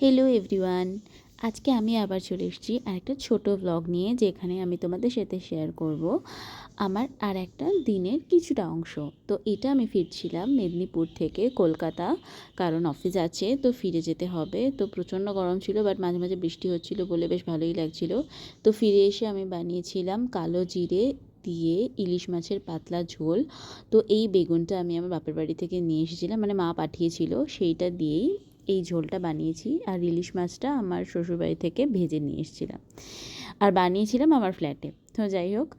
Hello everyone আজকে আমি আবার চলে এসেছি আর একটা ছোট ব্লগ নিয়ে, যেখানে আমি তোমাদের সাথে শেয়ার করব আমার আর একটা দিনের কিছুটা অংশ। তো এটা আমি ফিরছিলাম মেদিনীপুর থেকে কলকাতা, কারণ অফিস আছে, তো ফিরে যেতে হবে। তো প্রচণ্ড গরম ছিল বাট মাঝে মাঝে বৃষ্টি হচ্ছিল বলে বেশ ভালোই লাগছিল। তো ফিরে এসে আমি বানিয়েছিলাম কালো জিরে দিয়ে ইলিশ মাছের পাতলা ঝোল। তো এই বেগুনটা আমি আমার বাপের বাড়ি থেকে নিয়ে এসেছিলাম মানে মা পাঠিয়েছিল, সেইটা দিয়েই এই ঝোলটা বানিয়েছি আর ইলিশ মাছটা আমার শ্বশুরবাড়ি থেকে ভেজে নিয়ে এসেছিলাম। আর বানিয়েছিলাম আমার ফ্ল্যাটে তো যাই হোক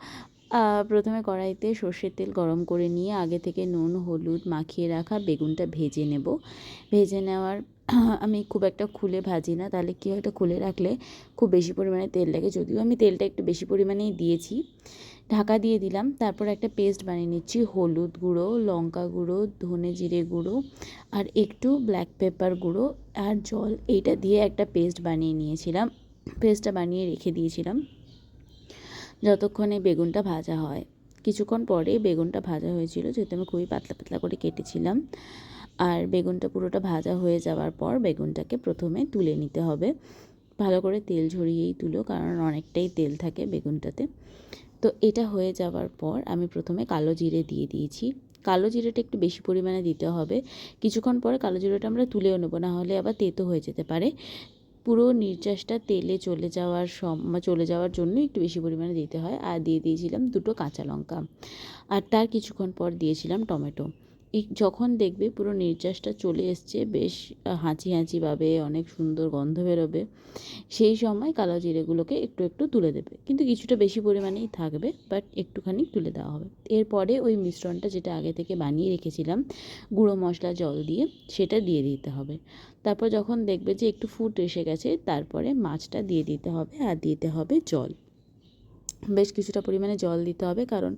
প্রথমে কড়াইতে সর্ষের তেল গরম করে নিয়ে আগে থেকে নুন, হলুদ মাখিয়ে রাখা বেগুনটা ভেজে নেব। ভেজে নেওয়ার আমি খুব একটা খুলে ভাজি না। তাহলে কী হয় খুলে রাখলে খুব বেশি পরিমাণে তেল লাগে। যদিও আমি তেলটা একটু বেশি পরিমাণেই দিয়েছি। ঢাকা দিয়ে দিলাম। তারপর একটা পেস্ট বানিয়ে নিচ্ছি। হলুদ গুঁড়ো, লঙ্কা গুঁড়ো, ধনে জিরে গুঁড়ো আর একটু ব্ল্যাক পেপার গুঁড়ো আর জল। এইটা দিয়ে একটা পেস্ট বানিয়ে নিয়েছিলাম। পেস্টটা বানিয়ে রেখে দিয়েছিলাম। যতক্ষণে বেগুনটা ভাজা হয়। কিছুক্ষণ পরে বেগুনটা ভাজা হয়েছিল, যেহেতু আমি খুবই পাতলা পাতলা করে কেটেছিলাম। আর বেগুনটা পুরোটা ভাজা হয়ে যাওয়ার পর বেগুনটাকে প্রথমে তুলে নিতে হবে। ভালো করে তেল ঝরিয়েই তুলো, কারণ অনেকটাই তেল থাকে বেগুনটাতে। তো এটা হয়ে যাওয়ার পর আমি প্রথমে কালো জিরে দিয়ে দিয়েছি। কালো জিরেটা একটু বেশি পরিমাণে দিতে হবে। কিছুক্ষণ পরে কালো জিরেটা আমরা তুলেও নেব না হলে আবার তেতো হয়ে যেতে পারে। পুরো নির্যাসটা তেলে চলে যাওয়ার সম চলে যাওয়ার জন্য একটু বেশি পরিমাণে দিতে হয়। আর দিয়ে দিয়েছিলাম দুটো কাঁচা লঙ্কা। আর তার কিছুক্ষণ পর দিয়েছিলাম টমেটো। যখন দেখবে পুরো নির্যাসটা চলে এসছে, বেশ হাঁচি হাঁচিভাবে অনেক সুন্দর গন্ধ বেরোবে, সেই সময় কালো জিরেগুলোকে একটু একটু তুলে দেবে। কিন্তু কিছুটা বেশি পরিমাণেই থাকবে বাট একটুখানি তুলে দেওয়া হবে। এরপরে ওই মিশ্রণটা যেটা আগে থেকে বানিয়ে রেখেছিলাম, গুঁড়ো মশলা জল দিয়ে, সেটা দিয়ে দিতে হবে। তারপর যখন দেখবে যে একটু ফুট এসে গেছে, তারপরে মাছটা দিয়ে দিতে হবে, আর দিতে হবে জল। বেশ কিছুটা পরিমাণে জল দিতে হবে, কারণ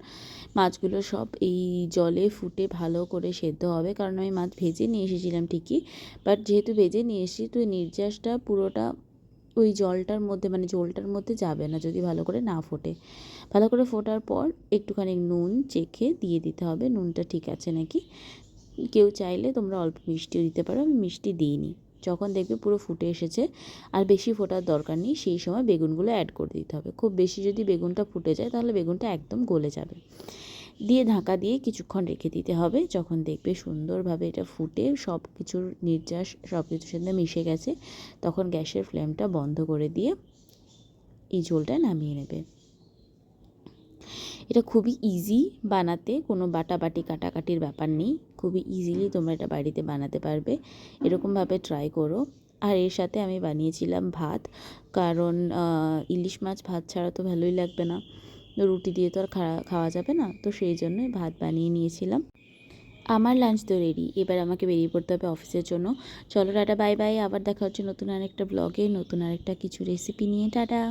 মাছগুলো সব এই জলে ফুটে ভালো করে সেদ্ধ হবে। কারণ আমি মাছ ভেজে নিয়ে এসেছিলাম ঠিকই বাট যেহেতু ভেজে নিয়ে এসেছি, তো নির্যাসটা পুরোটা ওই জলটার মধ্যে মানে জলটার মধ্যে যাবে না, যদি ভালো করে না ফোটে। ভালো করে ফোটার পর একটুখানি নুন চেখে দিয়ে দিতে হবে। নুনটা ঠিক আছে নাকি? কেউ চাইলে তোমরা অল্প মিষ্টিও দিতে পারো, আমি মিষ্টি দিইনি। যখন দেখবে পুরো ফুটে এসেছে আর বেশি ফোটার দরকার নেই, সেই সময় বেগুনগুলো অ্যাড করে দিতে হবে। খুব বেশি যদি বেগুনটা ফুটে যায়, তাহলে বেগুনটা একদম গলে যাবে। দিয়ে ঢাকা দিয়ে কিছুক্ষণ রেখে দিতে হবে। যখন দেখবে সুন্দরভাবে এটা ফুটে সব কিছুর নির্যাস সব কিছুর সাথে মিশে গেছে, তখন গ্যাসের ফ্লেমটা বন্ধ করে দিয়ে এই ঝোলটা নামিয়ে নেবে। এটা খুবই ইজি বানাতে, কোনো বাটাবাটি, কাটাকাটির ব্যাপার নেই। খুবই ইজিলি তোমরা এটা বাড়িতে বানাতে পারবে। এরকমভাবে ট্রাই করো। আর এর সাথে আমি বানিয়েছিলাম ভাত, কারণ ইলিশ মাছ ভাত ছাড়া তো ভালোই লাগবে না। রুটি দিয়ে তো আর খাওয়া যাবে না। তো সেই জন্যই ভাত বানিয়ে নিয়েছিলাম। আমার লাঞ্চ তো রেডি এবার আমাকে বেরিয়ে পড়তে হবে অফিসের জন্য। চলো টাটা বাই বাই আবার দেখা হচ্ছে নতুন আরেকটা ব্লগে নতুন আরেকটা কিছু রেসিপি নিয়ে। টাটা!